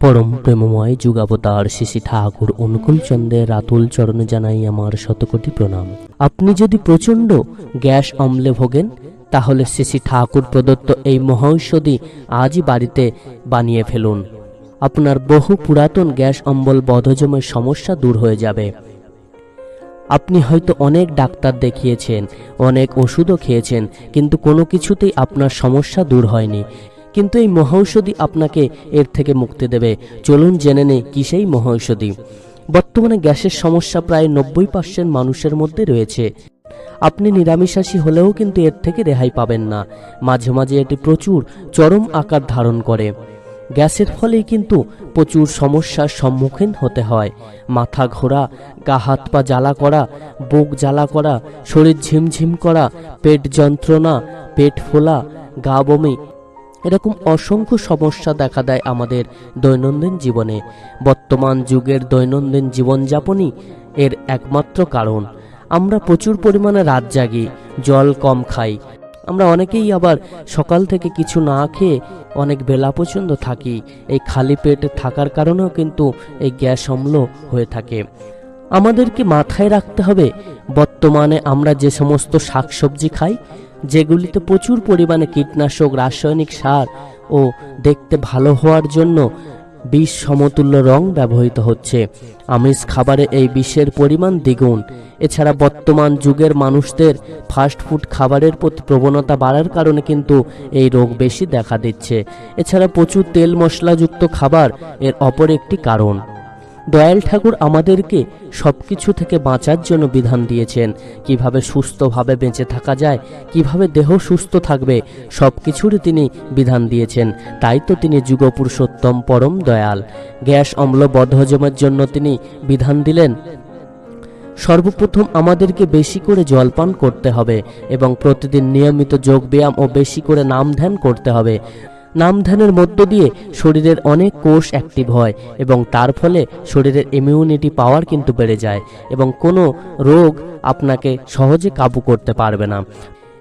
পরম প্রেমময় যুগাবতার শিশি ঠাকুর অনুকূল চন্দ্রের রাতুল চরণে জানাই আমার শতকোটি প্রণাম। আপনি যদি প্রচণ্ড গ্যাস অম্লে ভোগেন, তাহলে শিশি ঠাকুর প্রদত্ত এই মহৌষধি আজই বাড়িতে বানিয়ে ফেলুন। আপনার বহু পুরাতন গ্যাস অম্বল বধজমের সমস্যা দূর হয়ে যাবে। আপনি হয়তো অনেক ডাক্তার দেখিয়েছেন, অনেক ওষুধও খেয়েছেন, কিন্তু কোনো কিছুতেই আপনার সমস্যা দূর হয়নি। কিন্তু এই মহৌষধি আপনাকে এর থেকে মুক্তি দেবে। চলুন জেনে নেই কি সেই মহৌষধি বর্তমানে গ্যাসের সমস্যা প্রায় নব্বই পার্সেন্ট মানুষের মধ্যে রয়েছে। আপনি নিরামিষাশী হলেও কিন্তু এর থেকে রেহাই পাবেন না। মাঝে মাঝে এটি প্রচুর চরম আকার ধারণ করে। গ্যাসের ফলেই কিন্তু প্রচুর সমস্যার সম্মুখীন হতে হয়। মাথা ঘোরা, গা হাত পা জ্বালা করা, বুক জ্বালা করা, শরীর ঝিমঝিম করা, পেট যন্ত্রণা, পেট ফোলা, গা বমি এরকম অসংখ্য সমস্যা দেখা দেয় আমাদের দৈনন্দিন জীবনে। বর্তমান যুগের দৈনন্দিন জীবনযাপনই এর একমাত্র কারণ। আমরা প্রচুর পরিমাণে রাত জাগি, জল কম খাই। আমরা অনেকেই আবার সকাল থেকে কিছু না খেয়ে অনেক বেলা পর্যন্ত থাকি। এই খালি পেট থাকার কারণেও কিন্তু এই গ্যাস অম্ল হয়ে থাকে। আমাদেরকে মাথায় রাখতে হবে, বর্তমানে আমরা যে সমস্ত শাকসবজি খাই যেগুলিতে প্রচুর পরিমাণে কীটনাশক, রাসায়নিক সার ও দেখতে ভালো হওয়ার জন্য বিষ সমতুল্য রং ব্যবহৃত হচ্ছে। আমিষ খাবারে এই বিষের পরিমাণ দ্বিগুণ। এছাড়া বর্তমান যুগের মানুষদের ফাস্ট ফুড খাবারের প্রতি প্রবণতা বাড়ার কারণে কিন্তু এই রোগ বেশি দেখা দিচ্ছে। এছাড়া প্রচুর তেল মশলাযুক্ত খাবার এর অপর একটি কারণ। দয়াল ঠাকুর আমাদেরকে সব কিছু থেকে বাঁচার জন্য বিধান দিয়েছেন। কীভাবে সুস্থভাবে বেঁচে থাকা যায়, কীভাবে দেহ সুস্থ থাকবে সব কিছুরই তিনি বিধান দিয়েছেন। তাই তো তিনি যুগপুরুষোত্তম পরম দয়াল। গ্যাস, অম্ল, বদহজমের জন্য তিনি বিধান দিলেন। সর্বপ্রথম আমাদেরকে বেশি করে জলপান করতে হবে এবং প্রতিদিন নিয়মিত যোগ ব্যায়াম ও বেশি করে নাম ধ্যান করতে হবে। নাম ধ্যানের মধ্য দিয়ে শরীরের অনেক কোষ অ্যাক্টিভ হয় এবং তার ফলে শরীরের ইমিউনিটি পাওয়ার কিন্তু বেড়ে যায় এবং কোনো রোগ আপনাকে সহজে কাবু করতে পারবে না।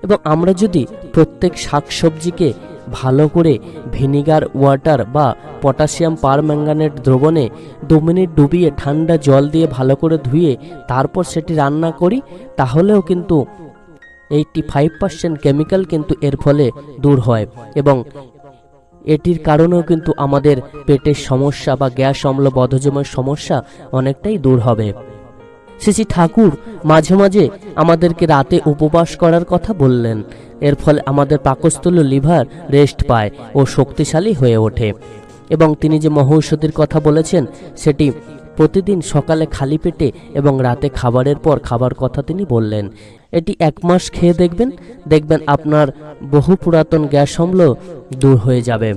এবং আমরা যদি প্রত্যেক শাকসবজিকে ভালো করে ভিনিগার, ওয়াটার বা পটাশিয়াম পারম্যাঙ্গানেট দ্রবণে দু মিনিট ডুবিয়ে ঠান্ডা জল দিয়ে ভালো করে ধুয়ে তারপর সেটি রান্না করি, তাহলেও কিন্তু এইটটি ফাইভ পার্সেন্ট কেমিক্যাল কিন্তু এর ফলে দূর হয় এবং এটির কারণেও কিন্তু আমাদের পেটের সমস্যা বা গ্যাস অম্ল বদ্ধজমের সমস্যা অনেকটাই দূর হবে। শ্রী ঠাকুর মাঝে মাঝে আমাদেরকে রাতে উপবাস করার কথা বললেন। এর ফলে আমাদের পাকস্থল লিভার রেস্ট পায় ও শক্তিশালী হয়ে ওঠে। এবং তিনি যে মহৌষধির কথা বলেছেন, সেটি প্রতিদিন সকালে খালি পেটে এবং রাতে খাবারের পর খাবার কথা তিনি বললেন। এটি এক মাস খেয়ে দেখবেন দেখবেন আপনার বহু পুরাতন গ্যাস অম্ল দূর হয়ে যাবে।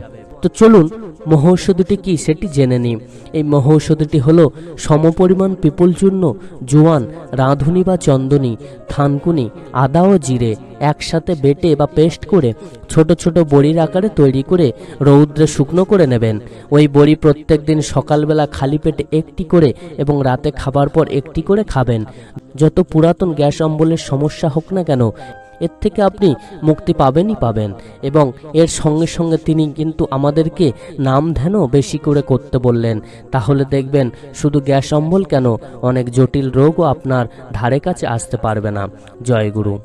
তো চলুন, মহৌষধিটি কি সেটি জেনে নিই। এই মহৌষধিটি হলো সমপরিমাণ পিপল চূর্ণ জোয়ান, রাঁধুনি বা চন্দনী, থানকুনি, আদা ও জিরে একসাথে বেটে বা পেস্ট করে ছোট ছোট বড়ির আকারে তৈরি করে রৌদ্রে শুকনো করে নেবেন। ওই বড়ি প্রত্যেক দিন সকালবেলা খালি পেটে একটি করে এবং রাতে খাবার পর একটি করে খাবেন। যত পুরাতন গ্যাস অম্বলের সমস্যা হোক না কেন, এর থেকে আপনি মুক্তি পাবেনই পাবেন এবং এর সঙ্গে সঙ্গে তিনি কিন্তু আমাদেরকে নাম ধ্যানও বেশি করে করতে বললেন। তাহলে দেখবেন শুধু গ্যাস অম্বল কেন অনেক জটিল রোগও আপনার ধারে কাছে আসতে পারবে না। জয় গুরু।